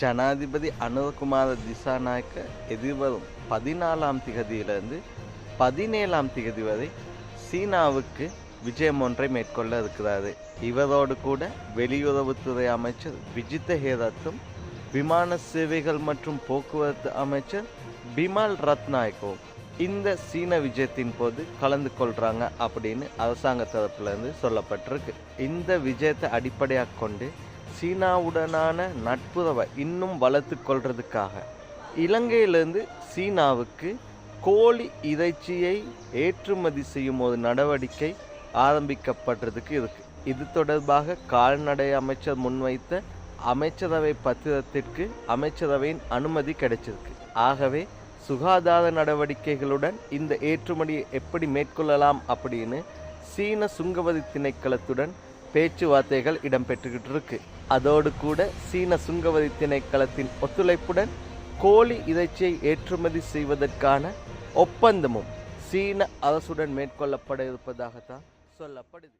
ஜனாதிபதி அனுரகுமார திசாநாயக்க எதிர்வரும் பதினாலாம் திகதியிலிருந்து பதினேழாம் திகதி வரை சீனாவுக்கு விஜயம் ஒன்றை மேற்கொள்ள இருக்கிறார். இவரோடு கூட வெளியுறவுத்துறை அமைச்சர் விஜித்த ஹேரத்தும் விமான சேவைகள் மற்றும் போக்குவரத்து அமைச்சர் பிமால் ரத்நாயக்கும் இந்த சீன விஜயத்தின் போது கலந்து கொள்கிறாங்க அப்படின்னு அரசாங்க தரப்புலேருந்து சொல்லப்பட்டிருக்கு. இந்த விஜயத்தை அடிப்படையாக கொண்டு சீனாவுடனான நட்புறவை இன்னும் வளர்த்து கொள்றதுக்காக. இலங்கையிலேருந்து சீனாவுக்கு கோழி இறைச்சியை ஏற்றுமதி செய்யும் ஒரு நடவடிக்கை ஆரம்பிக்கப்படுறதுக்கு இருக்கு. இது தொடர்பாக கால்நடை அமைச்சர் முன்வைத்த அமைச்சரவை பத்திரத்திற்கு அமைச்சரவையின் அனுமதி கிடைச்சிருக்கு. ஆகவே சுகாதார நடவடிக்கைகளுடன் இந்த ஏற்றுமதியை எப்படி மேற்கொள்ளலாம் அப்படின்னு சீன சுங்கவரி திணைக்களத்துடன் பேச்சுவார்த்தைகள் இடம்பெற்றுக்கிட்டு இருக்கு அதோடு கூட சீன சுங்கவரி திணைக்களத்தின் ஒத்துழைப்புடன் கோழி இறைச்சியை ஏற்றுமதி செய்வதற்கான ஒப்பந்தமும் சீன அரசுடன் மேற்கொள்ளப்பட இருப்பதாகத்தான் சொல்லப்படுது.